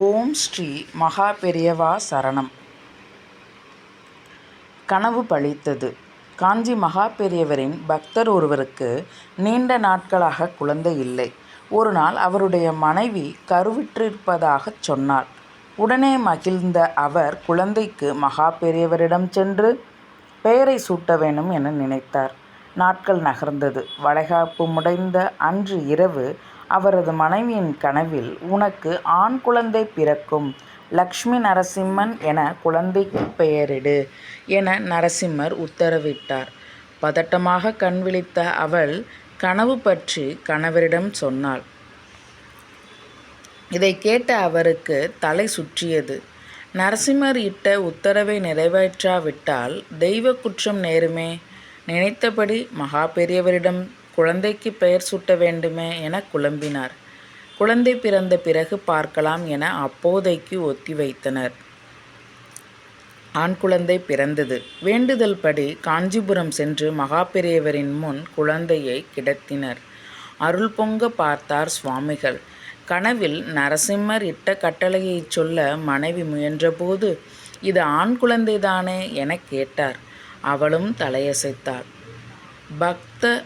ஓம் ஸ்ரீ மகா பெரியவா சரணம் கனவு பழித்தது காஞ்சி மகா பெரியவரின் பக்தர் ஒருவருக்கு நீண்ட நாட்களாக குழந்தை இல்லை. ஒரு நாள் அவருடைய மனைவி கருவிற்றிருப்பதாகச் சொன்னார் உடனே மகிழ்ந்த அவர் குழந்தைக்கு மகா பெரியவரிடம் சென்று பெயரை சூட்ட வேண்டும் என நினைத்தார். நாட்கள் நகர்ந்தது. வளைகாப்பு முடைந்த அன்று இரவு அவரது மனைவியின் கனவில் உனக்கு ஆண் குழந்தை பிறக்கும். லக்ஷ்மி நரசிம்மன் என குழந்தைக்கு பெயரிடு என நரசிம்மர் உத்தரவிட்டார். பதட்டமாக கண் விழித்த அவள் கனவு பற்றி கணவரிடம் சொன்னாள். இதைக் கேட்ட அவருக்கு தலை சுற்றியது. நரசிம்மர் இட்ட உத்தரவை நிறைவேற்றாவிட்டால் தெய்வ குற்றம் நேருமே. நினைத்தபடி மகா பெரியவரிடம் குழந்தைக்கு பெயர் சூட்ட வேண்டுமே என குழம்பினார். குழந்தை பிறந்த பிறகு பார்க்கலாம் என அப்போதைக்கு ஒத்தி வைத்தனர். ஆண் குழந்தை பிறந்தது. வேண்டுதல் படி காஞ்சிபுரம் சென்று மகா பெரியவரின் முன் குழந்தையை கிடத்தினர். அருள் பொங்க பார்த்தார் சுவாமிகள். கனவில் நரசிம்மர் இட்ட கட்டளையைச் சொல்ல மனைவி முயன்றபோது இது ஆண் குழந்தைதானே எனக் கேட்டார். அவளும் தலையசைத்தாள். பக்த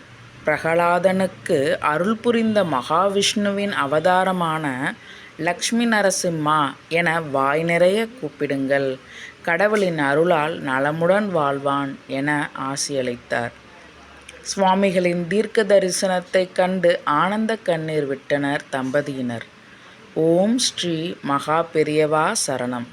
பிரகலாதனுக்கு அருள் புரிந்த மகாவிஷ்ணுவின் அவதாரமான லக்ஷ்மி நரசிம்மா என வாய் நிறைய கூப்பிடுங்கள். கடவுளின் அருளால் நலமுடன் வாழ்வான் என ஆசியளித்தார். சுவாமிகளின் தீர்க்க தரிசனத்தைக் கண்டு ஆனந்த கண்ணீர் விட்டனர் தம்பதியினர். ஓம் ஸ்ரீ மகா பெரியவா சரணம்